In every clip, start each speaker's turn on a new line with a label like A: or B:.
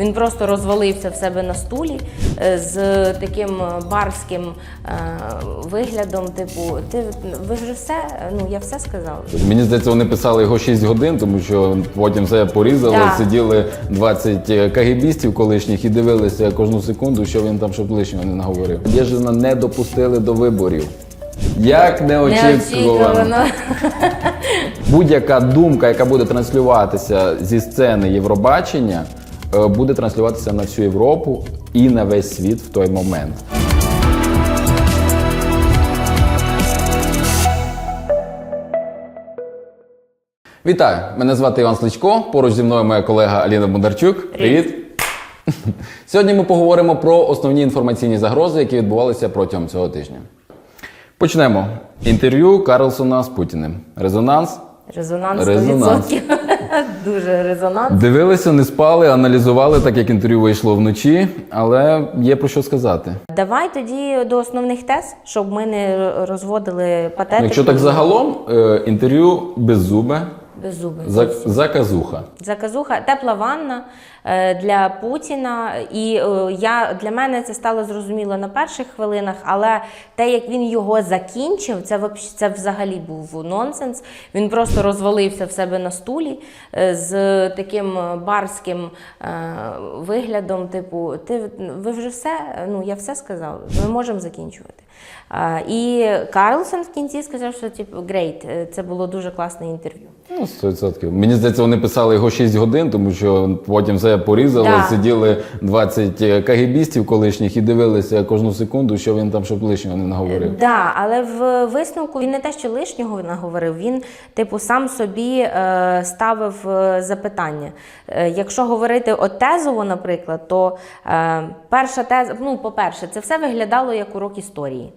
A: Він просто розвалився в себе на стулі е, з таким е, барським е, виглядом. Типу, ти ви вже все? Ну я все сказала.
B: Мені здається, вони писали його 6 годин, тому що потім все порізали,
A: Да.
B: сиділи 20 кагібістів колишніх і дивилися кожну секунду, що він там щоб лишнього не наговорив. Єжина не допустили до виборів. Як неочікувано. Будь-яка думка, яка буде транслюватися зі сцени Євробачення, буде транслюватися на всю Європу і на весь світ в той момент. Вітаю! Мене звати Іван Сличко. Поруч зі мною моя колега Аліна Бондарчук. Привіт! Сьогодні ми поговоримо про основні інформаційні загрози, які відбувалися протягом цього тижня. Почнемо. Інтерв'ю Карлсона з Путіним. Резонанс.
A: Резонанс 100%.
B: Резонанс.
A: Дуже резонанс.
B: Дивилися, не спали, аналізували, так як інтерв'ю вийшло вночі, але є про що сказати.
A: Давай тоді до основних тез, щоб ми не розводили патетику.
B: Якщо так загалом, е, інтерв'ю беззубе,
A: без зуби.
B: за- заказуха.
A: Заказуха, тепла ванна е, для Путіна. І е, я для мене це стало зрозуміло на перших хвилинах, але те, як він його закінчив, це це взагалі був нонсенс. Він просто розвалився в себе на стулі е, з таким барським виглядом. Типу, ти ви вже все? Ну я все сказав. Ми можемо закінчувати. І Карлсон в кінці сказав, що типу грейт, це було дуже класне інтерв'ю.
B: Ну, 100%. Мені здається, вони писали його 6 годин, тому що потім все порізали,
A: Да.
B: сиділи 20 кагібістів колишніх і дивилися кожну секунду, що він там щоб лишнього не наговорив.
A: Да, але в висновку він не те, що лишнього наговорив, він, типу, сам собі е, ставив е, запитання. Е, якщо говорити от тезово, наприклад, то е, перша теза, ну, по-перше, це все виглядало як урок історії.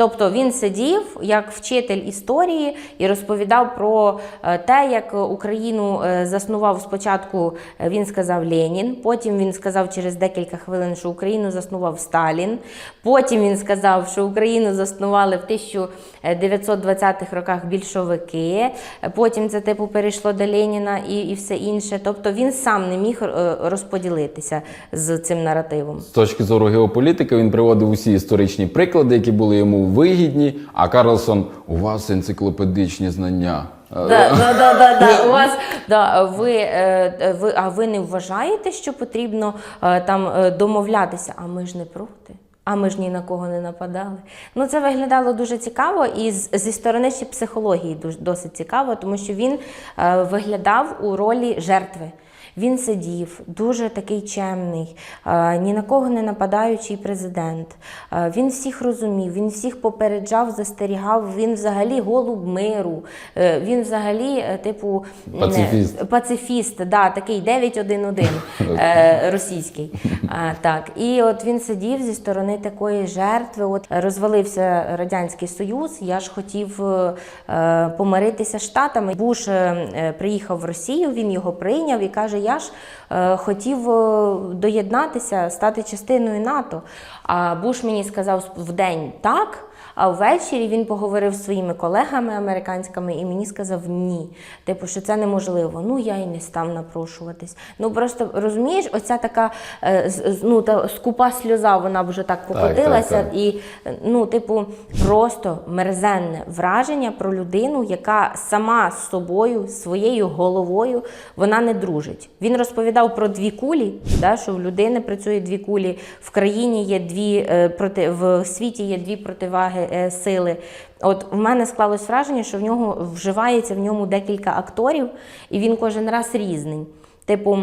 A: Тобто він сидів як вчитель історії і розповідав про е, те, як Україну е, заснував спочатку. е, Він сказав Ленін, потім він сказав через декілька хвилин, що Україну заснував Сталін. Потім він сказав, що Україну заснували в 1920-х роках більшовики. Потім це типу перейшло до Леніна і, і все інше. Тобто він сам не міг розподілитися з цим наративом.
B: З точки зору геополітики він приводив усі історичні приклади, які були йому вигідні. А Карлсон, у вас енциклопедичні знання.
A: Да, да, да, да, да. У вас да, ви, ви, а ви не вважаєте, що потрібно е, там е, домовлятися? А ми ж не проти. А ми ж ні на кого не нападали. Ну це виглядало дуже цікаво, і зі сторони ще психології досить цікаво, тому що він е, виглядав у ролі жертви. Він сидів, дуже такий чемний, е, ні на кого не нападаючий президент. Е, Він всіх розумів, він всіх попереджав, застерігав. Він взагалі голуб миру. Е, Він взагалі, типу,
B: Пацифіст.
A: пацифіст, да, такий 911 е, російський. Так. І от він сидів зі сторони такої жертви. От розвалився Радянський Союз. Я ж хотів помиритися з Штатами. Буш приїхав в Росію, він його прийняв і каже: Я ж е, хотів е, доєднатися, стати частиною НАТО. А Буш мені сказав в день так. А ввечері він поговорив з своїми колегами американськими і мені сказав ні. Типу, що це неможливо. Ну я і не став напрошуватись. Ну просто розумієш, оця така е, ну, та скупа сльоза, вона вже так покотилася.
B: так, так.
A: І е, ну, типу, просто мерзенне враження про людину, яка сама з собою, своєю головою, вона не дружить. Він розповідав про дві кулі, да, що в людини працює дві кулі, в країні є дві е, проти в світі є дві противаги е, сили. От в мене склалось враження, що в нього вживається в ньому декілька акторів, і він кожен раз різний. Типу.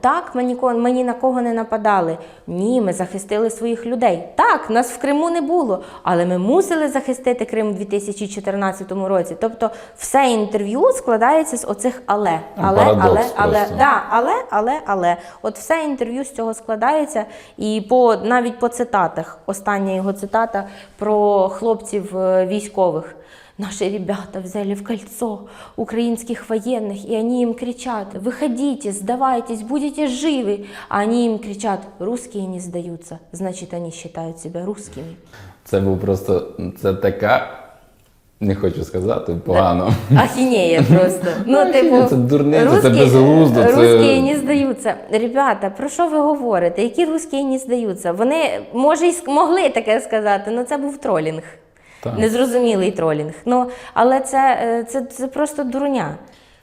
A: Так, ми, нікого, ми ні на кого не нападали. Ні, ми захистили своїх людей. Так, нас в Криму не було, але ми мусили захистити Крим у 2014 році. Тобто, все інтерв'ю складається з оцих але. Але,
B: Парадокс
A: але, але,
B: просто.
A: да, але, але, але. От все інтерв'ю з цього складається. І по навіть по цитатах, остання його цитата про хлопців е, військових. Наши ребята взяли в кольцо украинских военных, и они им кричат, выходите, сдавайтесь, будете живы. А они им кричат, русские не сдаются, значит, они считают себя русскими.
B: Це був просто це така Не хочу сказати, погано.
A: Ахінея просто. Ну,
B: Ахінея, це дурниця, це
A: русські-
B: безглуздо, це-
A: Русські не здаються. Ребята, про що ви говорите? Які русські не здаються? Вони, може, і ск- могли таке сказати, але це був тролінг.
B: Так.
A: Незрозумілий тролінг. Ну, але це, е, це, це просто дурня.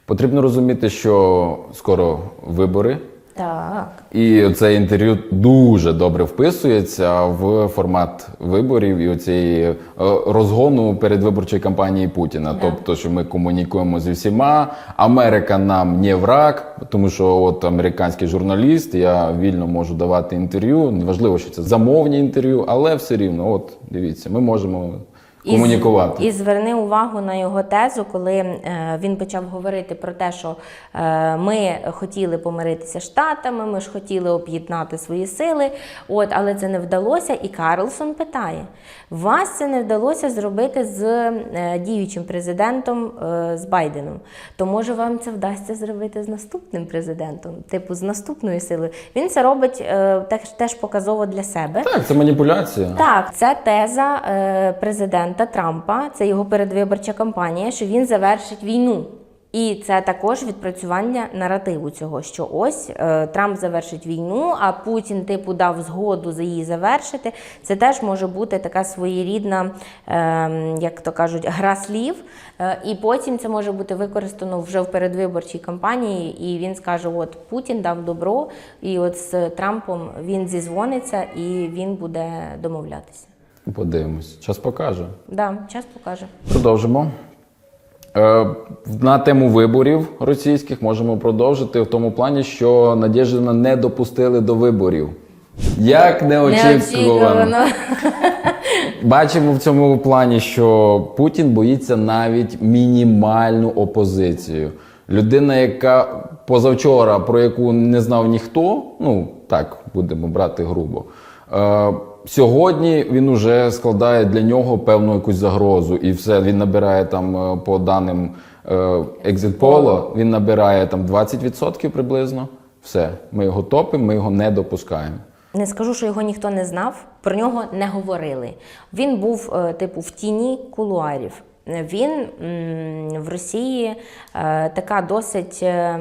B: Потрібно розуміти, що скоро вибори,
A: Так.
B: і це інтерв'ю дуже добре вписується в формат виборів і оцієї е, розгону передвиборчої кампанії Путіна. Тобто, що ми комунікуємо зі всіма. Америка нам не враг, тому що от американський журналіст, я вільно можу давати інтерв'ю. Неважливо, що це замовні інтерв'ю, але все рівно, от дивіться, ми можемо комунікувати.
A: І зверни увагу на його тезу, коли е, він почав говорити про те, що е, ми хотіли помиритися штатами, ми ж хотіли об'єднати свої сили, от, але це не вдалося. І Карлсон питає: вас це не вдалося зробити з е, діючим президентом е, з Байденом. То може вам це вдасться зробити з наступним президентом, типу з наступною силою. Він це робить е, теж, показово для себе.
B: Так, це маніпуляція.
A: Так, це теза е, президента Трампа, це його передвиборча кампанія, що він завершить війну. І це також відпрацювання наративу цього, що ось е, Трамп завершить війну, а Путін типу дав згоду за її завершити. Це теж може бути така своєрідна, е, як то кажуть, гра слів. Е, і потім це може бути використано вже в передвиборчій кампанії, і він скаже: От Путін дав добро, і от з Трампом він зізвониться і він буде домовлятися.
B: Подивимось. Час покаже.
A: Да, час покаже.
B: Продовжимо. Е, На тему виборів російських можемо продовжити в тому плані, що Надєждина не допустили до виборів. Як неочікувано. Бачимо в цьому плані, що Путін боїться навіть мінімальну опозицію. Людина, яка позавчора, про яку не знав ніхто, ну так будемо брати грубо. Е, сьогодні він уже складає для нього певну якусь загрозу, і все він набирає там е, по даним е, він набирає там 20% приблизно. Все, ми його топимо, ми його не допускаємо.
A: Не скажу, що його ніхто не знав, про нього не говорили. Він був, е, типу, в тіні кулуарів. Він в Росії е, така досить е,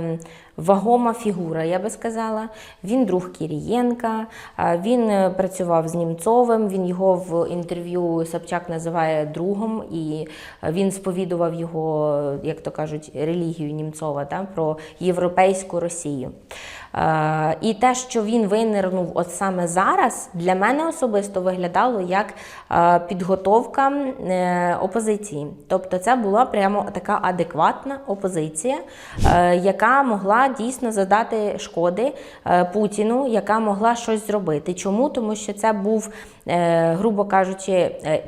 A: вагома фігура, я би сказала. Він друг Кірієнка, він е, працював з Німцовим, він його в інтерв'ю Собчак називає другом, і е, він сповідував його, як то кажуть, релігію Німцова та, про європейську Росію. Е, І те, що він винирнув от саме зараз, для мене особисто виглядало як е, підготовка е, опозиції. Тобто, це була прямо така адекватна опозиція, яка могла дійсно задати шкоди Путіну, яка могла щось зробити. Чому? Тому що це був, грубо кажучи, е,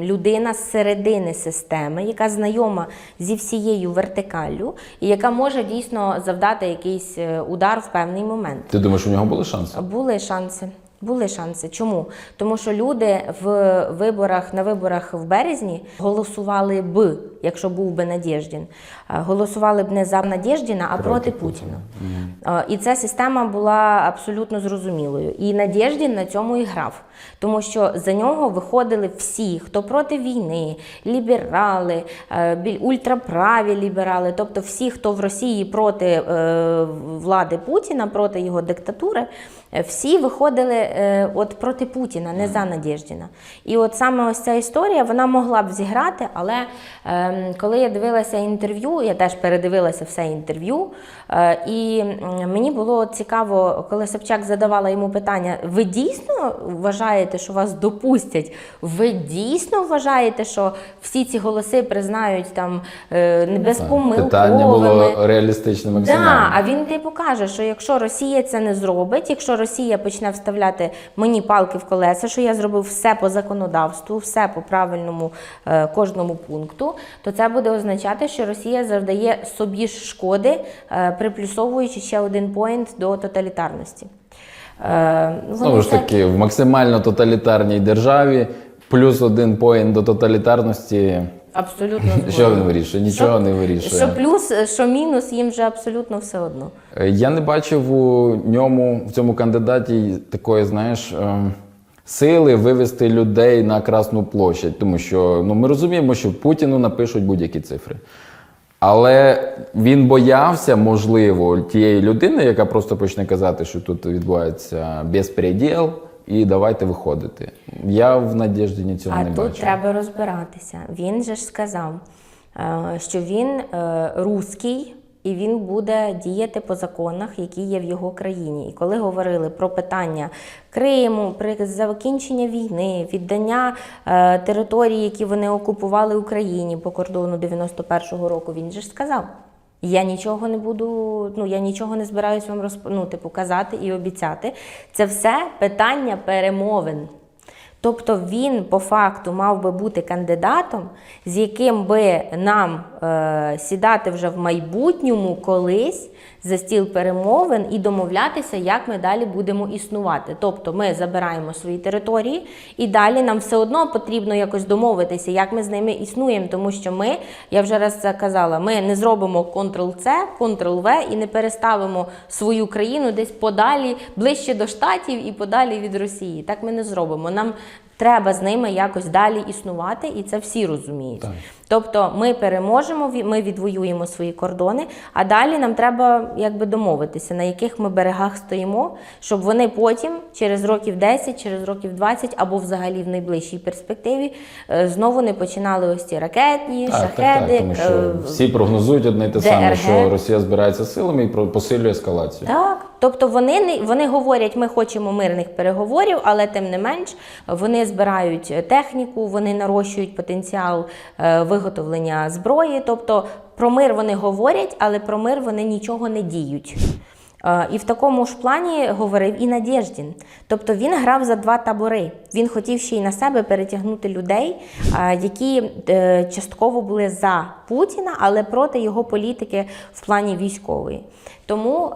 A: людина з середини системи, яка знайома зі всією вертикаллю, і яка може дійсно завдати якийсь е, удар в певний момент.
B: Ти думаєш, у нього були шанси?
A: Були шанси. Були шанси. Чому? Тому що люди в виборах на виборах в березні голосували б, якщо був би Надєждін, е, голосували б не за Надєждіна, а проти, Путіна. Е, І ця система була абсолютно зрозумілою. І Надєждін на цьому і грав, тому що за нього виходили всі, хто проти війни, ліберали, е, ультраправі ліберали, тобто всі, хто в Росії проти е, влади Путіна, проти його диктатури, е, всі виходили е, от проти Путіна, не за Надєждіна. І от саме ось ця історія вона могла б зіграти, але е, коли я дивилася інтерв'ю, я теж передивилася все інтерв'ю, е, і мені було цікаво, коли Собчак задавала йому питання: ви дійсно вважаєте, що вас допустять? Ви дійсно вважаєте, що всі ці голоси признають там е, безпомилковими?
B: Питання було реалістичне максимально.
A: Да, а він типу каже, що якщо Росія це не зробить, якщо Росія почне вставляти мені палки в колеса, що я зробив все по законодавству, все по правильному е, кожному пункту, то це буде означати, що Росія завдає собі ж шкоди, е, приплюсовуючи ще один поінт до тоталітарності. Е,
B: Знову ж таки, в максимально тоталітарній державі плюс один поінт до тоталітарності.
A: Абсолютно
B: Що
A: згодна.
B: він вирішує? Нічого
A: Що-
B: не вирішує.
A: Що плюс, що мінус, їм вже абсолютно все одно.
B: Е, Я не бачив у ньому в цьому кандидаті такої, знаєш, сили вивести людей на Красну площадь, тому що ну, ми розуміємо, що Путіну напишуть будь-які цифри. Але він боявся, можливо, тієї людини, яка просто почне казати, що тут відбувається безпреділ, і давайте виходити. Я в Надєжді цього
A: А
B: не
A: тут треба розбиратися. Він же ж сказав, е, що він е, руський і він буде діяти по законах, які є в його країні. І коли говорили про питання Криму, при закінчення війни, віддання е, територій, які вони окупували Україні по кордону 91-го року, він же ж сказав. Я нічого не буду, ну я нічого не збираюсь вам розп... ну, типу, казати і обіцяти. Це все питання перемовин. Тобто він по факту мав би бути кандидатом, з яким би нам сідати вже в майбутньому колись за стіл перемовин і домовлятися, як ми далі будемо існувати. Тобто ми забираємо свої території, і далі нам все одно потрібно якось домовитися, як ми з ними існуємо, тому що ми, я вже раз це казала, ми не зробимо Ctrl-C, Ctrl-V і не переставимо свою країну десь подалі, ближче до штатів і подалі від Росії. Так ми не зробимо. Нам треба з ними якось далі існувати, і це всі розуміють.
B: Так.
A: Тобто ми переможемо, ми відвоюємо свої кордони, а далі нам треба якби домовитися, на яких ми берегах стоїмо, щоб вони потім, через років 10, через років 20 або взагалі в найближчій перспективі е, знову не починали ось ці ракетні,
B: Так, так,
A: шахеди.
B: так, тому що
A: е,
B: всі прогнозують одне й те саме, що Росія збирається силами і посилює ескалацію.
A: Так, тобто вони не вони говорять, ми хочемо мирних переговорів, але тим не менш вони збирають е, техніку, вони нарощують потенціал е, виготовлення зброї. Тобто про мир вони говорять, але про мир вони нічого не діють. Е, І в такому ж плані говорив і Надєждін. Тобто він грав за два табори. Він хотів ще й на себе перетягнути людей, е, які е, частково були за Путіна, але проти його політики в плані військової. Тому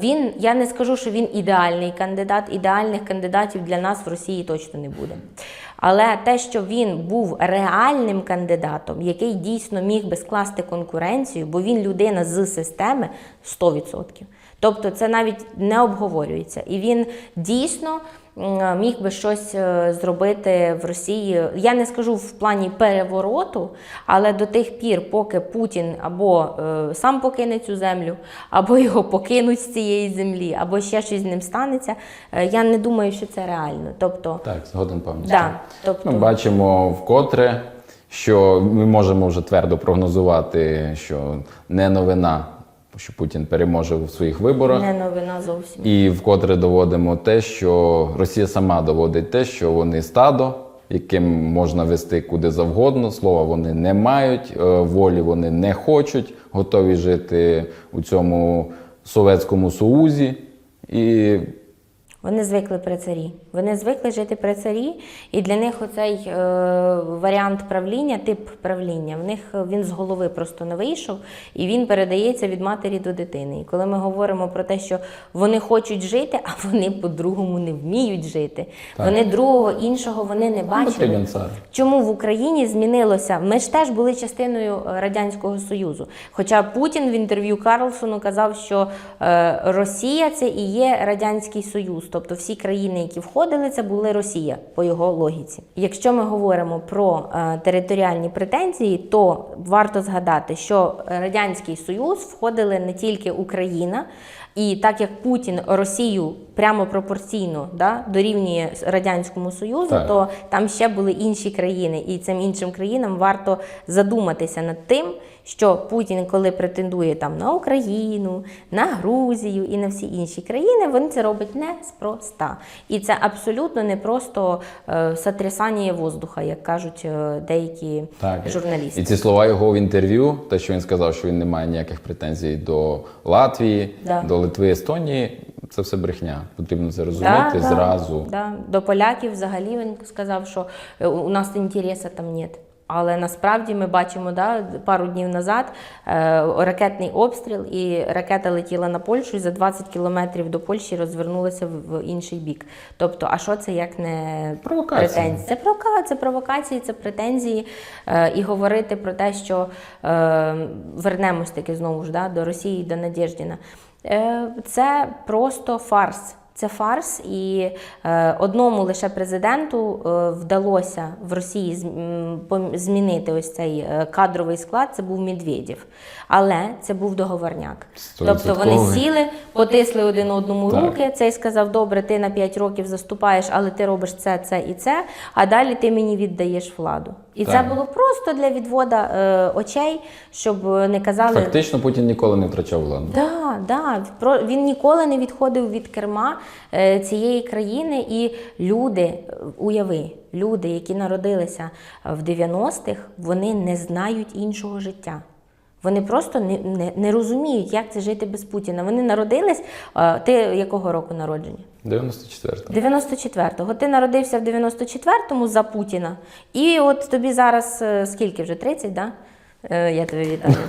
A: він, я не скажу, що він ідеальний кандидат. Ідеальних кандидатів для нас в Росії точно не буде. Але те, що він був реальним кандидатом, який дійсно міг би скласти конкуренцію, бо він людина з системи 100%. Тобто це навіть не обговорюється. І він дійсно міг би щось е, зробити в Росії. Я не скажу в плані перевороту, але до тих пір, поки Путін або е, сам покине цю землю, або його покинуть з цієї землі, або ще щось з ним станеться, е, я не думаю, що це реально. Тобто,
B: Так, згоден повністю.
A: да, тобто
B: Ми бачимо вкотре, що ми можемо вже твердо прогнозувати, що не новина, що Путін переможе в своїх виборах.
A: не новина зовсім.
B: І вкотре доводимо те, що Росія сама доводить те, що вони стадо, яким можна вести куди завгодно. Слова вони не мають, е, волі вони не хочуть, готові жити у цьому Совєтському Союзі. І
A: Вони звикли при царі. Вони звикли жити при царі, і для них оцей е, варіант правління, тип правління, в них е, він з голови просто не вийшов, і він передається від матері до дитини. І коли ми говоримо про те, що вони хочуть жити, а вони по-другому не вміють жити.
B: Так.
A: Вони другого іншого вони не бачили. Чому в Україні змінилося? Ми ж теж були частиною е, Радянського Союзу. Хоча Путін в інтерв'ю Карлсону казав, що е, Росія це і є Радянський Союз. Тобто всі країни, які входили, це були Росія по його логіці. Якщо ми говоримо про е, територіальні претензії, то варто згадати, що Радянський Союз входили не тільки Україна. І так як Путін Росію прямо пропорційно да, дорівнює Радянському Союзу,
B: Так.
A: то там ще були інші країни, і цим іншим країнам варто задуматися над тим, що Путін, коли претендує там на Україну, на Грузію і на всі інші країни, він це робить неспроста. І це абсолютно не просто е, сотрясання воздуха, як кажуть е, деякі журналісти.
B: І ці слова його в інтерв'ю, те, що він сказав, що він не має ніяких претензій до Латвії,
A: Да.
B: до Литви, Естонії, це все брехня. Потрібно це розуміти
A: Да,
B: зразу.
A: Да. До поляків взагалі він сказав, що е, у нас інтересу там нет. Але насправді ми бачимо, да, пару днів назад е, ракетний обстріл, і ракета летіла на Польщу і за 20 кілометрів до Польщі розвернулася в, в інший бік. Тобто, а що це як не
B: Провокація.
A: претензії? Це провокація, це провокації, це претензії. Е, і говорити про те, що е, вернемось таки знову ж да, до Росії, до Надєждіна. Е, це просто фарс. Це фарс, і е, одному лише президенту е, вдалося в Росії змінити ось цей е, кадровий склад. Це був Медведєв. Але це був договорняк. Тобто вони сіли, потисли один одному
B: Так.
A: руки. Цей сказав: Добре, ти на 5 років заступаєш, але ти робиш це, це і це. А далі ти мені віддаєш владу. І
B: Так.
A: це було просто для відвода е, очей, щоб не казали.
B: Фактично Путін ніколи не втрачав владу.
A: Да, да. Про він ніколи не відходив від керма е, цієї країни. І люди, е, уяви, люди, які народилися в 90-х, вони не знають іншого життя. Вони просто не, не, не розуміють, як це жити без Путіна. Вони народились. е, Ти якого року народження?
B: 94-го.
A: 94-го. Ти народився в 94-му за Путіна. І от тобі зараз е, скільки вже? 30, да? Е, Я тебе вітаю.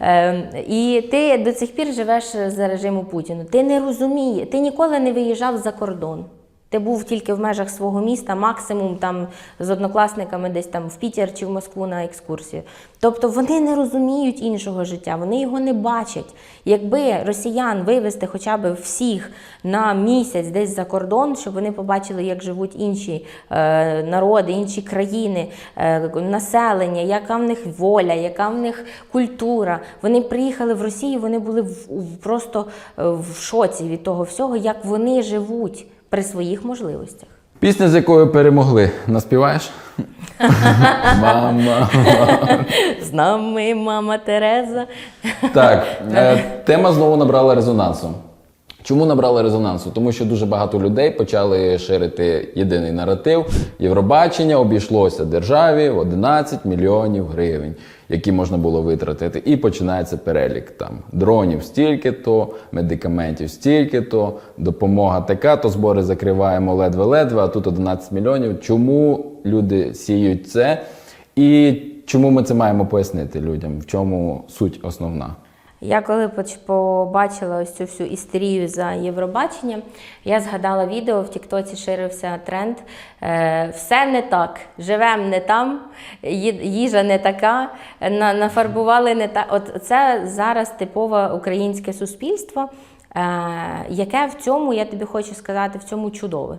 A: Е, І ти до цих пір живеш за режиму Путіна. Ти не розумієш, ти ніколи не виїжджав за кордон. Ти був тільки в межах свого міста, максимум там з однокласниками десь там в Пітер чи в Москву на екскурсію. Тобто вони не розуміють іншого життя, вони його не бачать. Якби росіян вивезти хоча б всіх на місяць десь за кордон, щоб вони побачили, як живуть інші е, народи, інші країни, е, населення, яка в них воля, яка в них культура. Вони приїхали в Росію, вони були в, в- просто е, в шоці від того всього, як вони живуть при своїх можливостях.
B: Пісня, з якою перемогли, наспіваєш? Мама.
A: З нами мама Тереза.
B: Так, е, тема знову набрала резонансу. Чому набрала резонансу? Тому що дуже багато людей почали ширити єдиний наратив. Євробачення обійшлося державі в 11 мільйонів гривень, які можна було витратити. І починається перелік там дронів стільки-то, медикаментів стільки-то, допомога така, то збори закриваємо ледве-ледве, а тут 11 мільйонів. Чому люди сіють це? І чому ми це маємо пояснити людям? В чому суть основна?
A: Я коли побачила ось цю всю істерію за Євробачення, я згадала відео в Тіктоці ширився тренд. Е, все не так, живемо не там, їжа не така, нафарбували не так. От це зараз типове українське суспільство, е, яке в цьому, я тобі хочу сказати, в цьому чудове.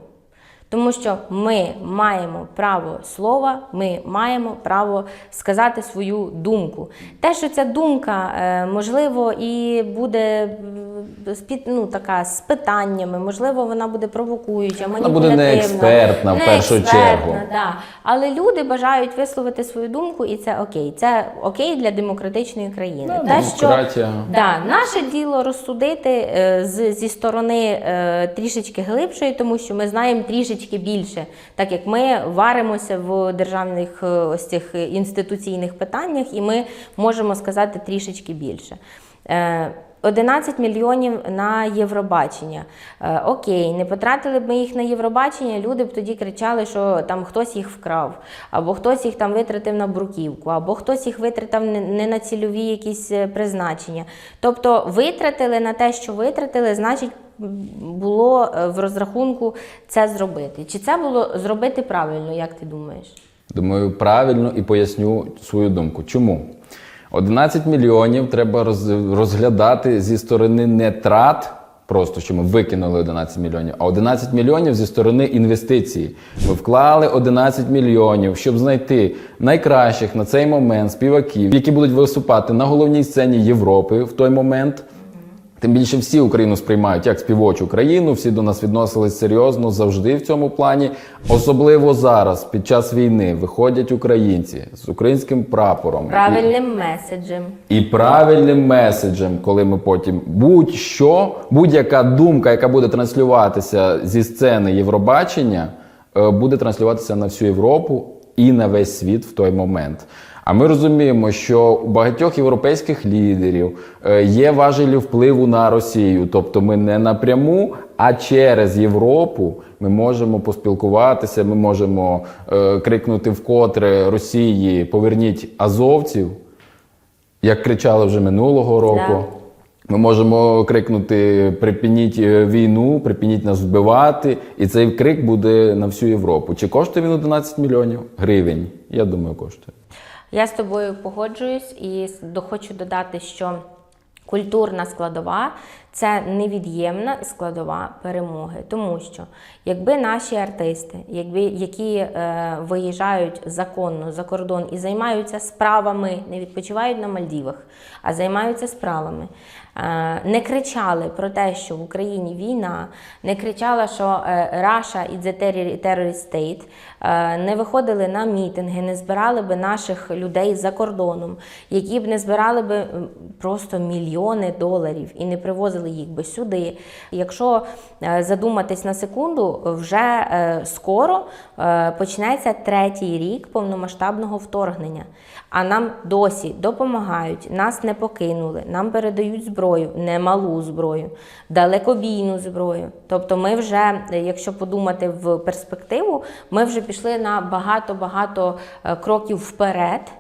A: Тому що ми маємо право слова, ми маємо право сказати свою думку. Те, що ця думка, е, можливо, і буде ну, така з питаннями, можливо, вона буде провокуюча,
B: Вона буде не експертна в першу
A: експертна,
B: чергу.
A: Да. Але люди бажають висловити свою думку, і це окей. Це окей для демократичної країни.
B: Ну,
A: Те,
B: демократія.
A: Да, наше діло розсудити е, з, зі сторони е, трішечки глибшої, тому що ми знаємо трішечки більше, так як ми варимося в державних е, ось цих інституційних питаннях, і ми можемо сказати трішечки більше. Е, 11 мільйонів на Євробачення. Е, окей, не потратили б ми їх на Євробачення, люди б тоді кричали, що там хтось їх вкрав, або хтось їх там витратив на бруківку, або хтось їх витратив не- на цільові якісь е, призначення. Тобто витратили на те, що витратили, значить. Було е, в розрахунку це зробити. Чи це було зробити правильно, як ти думаєш?
B: Думаю, правильно і поясню свою думку. Чому? 11 мільйонів треба роз- розглядати зі сторони не трат, просто що ми викинули 11 мільйонів, а 11 мільйонів зі сторони інвестицій. Ми вклали 11 мільйонів, щоб знайти найкращих на цей момент співаків, які будуть виступати на головній сцені Європи в той момент. Тим більше всі Україну сприймають як співочу країну, всі до нас відносились серйозно завжди в цьому плані. Особливо зараз, під час війни, виходять українці з українським прапором
A: Правильним меседжем.
B: і, і правильним меседжем, коли ми потім будь-що, будь-яка думка, яка буде транслюватися зі сцени Євробачення, е, буде транслюватися на всю Європу і на весь світ в той момент. А ми розуміємо, що у багатьох європейських лідерів е, є важелі впливу на Росію, тобто ми не напряму, а через Європу ми можемо поспілкуватися, ми можемо е, крикнути вкотре Росії Поверніть азовців, як кричали вже минулого року.
A: Да.
B: Ми можемо крикнути припиніть е, війну, припиніть нас вбивати, і цей крик буде на всю Європу. Чи коштує він 11 мільйонів гривень? Я думаю, коштує.
A: Я з тобою погоджуюсь і хочу додати, що культурна складова це невід'ємна складова перемоги. Тому що якби наші артисти, якби які е, виїжджають законно за кордон і займаються справами, не відпочивають на Мальдівах, а займаються справами. е, Не кричали про те, що в Україні війна, не кричала, що е, is the terror- terrorist state, е, не виходили на мітинги, не збирали би наших людей за кордоном, які б не збирали би просто мільйони доларів і не привозили їх би сюди. Якщо е, задуматись на секунду, вже е, скоро е, почнеться третій рік повномасштабного вторгнення. А нам досі допомагають, нас не покинули, нам передають зброю, немалу зброю, далекобійну зброю. Тобто, ми вже, е, якщо подумати в перспективу, ми вже пішли на багато-багато е, кроків вперед.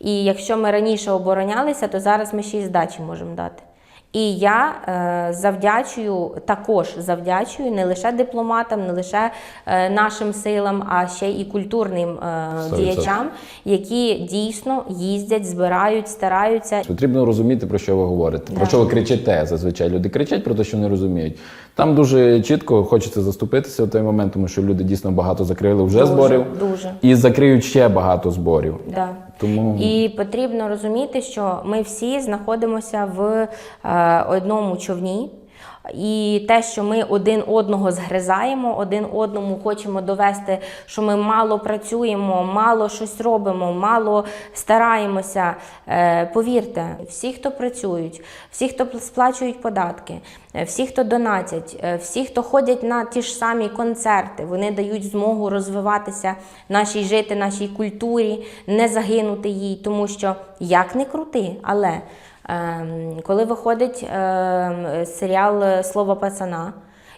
A: І якщо ми раніше оборонялися, то зараз ми ще й здачі можемо дати. І я е, завдячую також завдячую не лише дипломатам, не лише е, нашим силам, а ще і культурним е, діячам, які дійсно їздять, збирають, стараються.
B: Потрібно розуміти, про що ви говорите.
A: Да.
B: Про що ви кричите? Зазвичай люди кричать про те, що не розуміють. Там дуже чітко хочеться заступитися в той момент, тому що люди дійсно багато закрили вже
A: Дуже,
B: зборів
A: дуже.
B: і закриють ще багато зборів.
A: Да.
B: Тому
A: І потрібно розуміти, що ми всі знаходимося в е, одному човні. І те, що ми один одного згризаємо, один одному хочемо довести, що ми мало працюємо, мало щось робимо, мало стараємося. Е, повірте, всі, хто працюють, всі, хто сплачують податки, е, всі, хто донатять, е, всі, хто ходять на ті ж самі концерти, вони дають змогу розвиватися нашій жити, нашій культурі, не загинути їй, тому що як не крути, але коли виходить ем, серіал Слово пацана.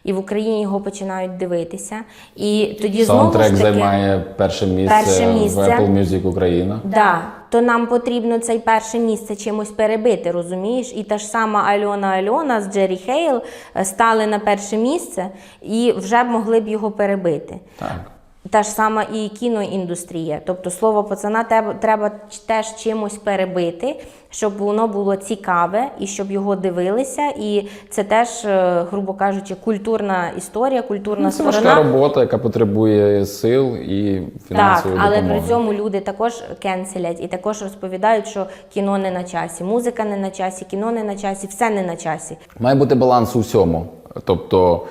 A: І в Україні його починають дивитися. І тоді знову ж таки,
B: займає перше місце,
A: Перше місце.
B: в Apple Music Україна.
A: Да, то нам потрібно це перше місце чимось перебити, розумієш? І та ж сама Альона Альона з Джері Хейл е, стали на перше місце і вже б могли б його перебити.
B: Так.
A: Та ж сама і кіноіндустрія. Тобто слово пацана треба, теж чимось перебити, щоб воно було цікаве і щоб його дивилися. І це теж, е, грубо кажучи, культурна історія, культурна
B: Ну, Це важка робота, яка потребує сил і
A: Так,
B: фінансової
A: але
B: допомоги.
A: при цьому люди також кенселять і також розповідають, що кіно не на часі, музика не на часі, кіно не на часі, все не на часі.
B: Має бути баланс у всьому. Тобто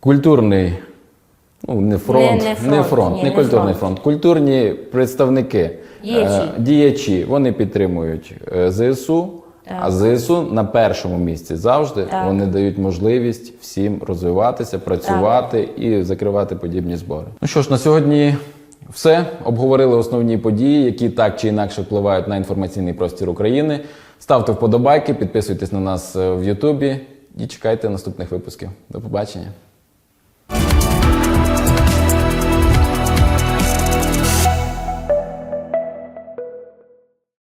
B: культурний, ну не фронт,
A: Не- не
B: не
A: фронт,
B: фронт,
A: ні,
B: не
A: не
B: культурний
A: фронт.
B: фронт. Культурні представники,
A: Діячі.
B: е, діячі вони підтримують е, ЗСУ. А ЗСУ на першому місці завжди
A: Так.
B: вони дають можливість всім розвиватися, працювати і закривати подібні збори. Ну що ж, на сьогодні все. Обговорили основні події, які так чи інакше впливають на інформаційний простір України. Ставте вподобайки, підписуйтесь на нас е, в Ютубі і чекайте наступних випусків. До побачення.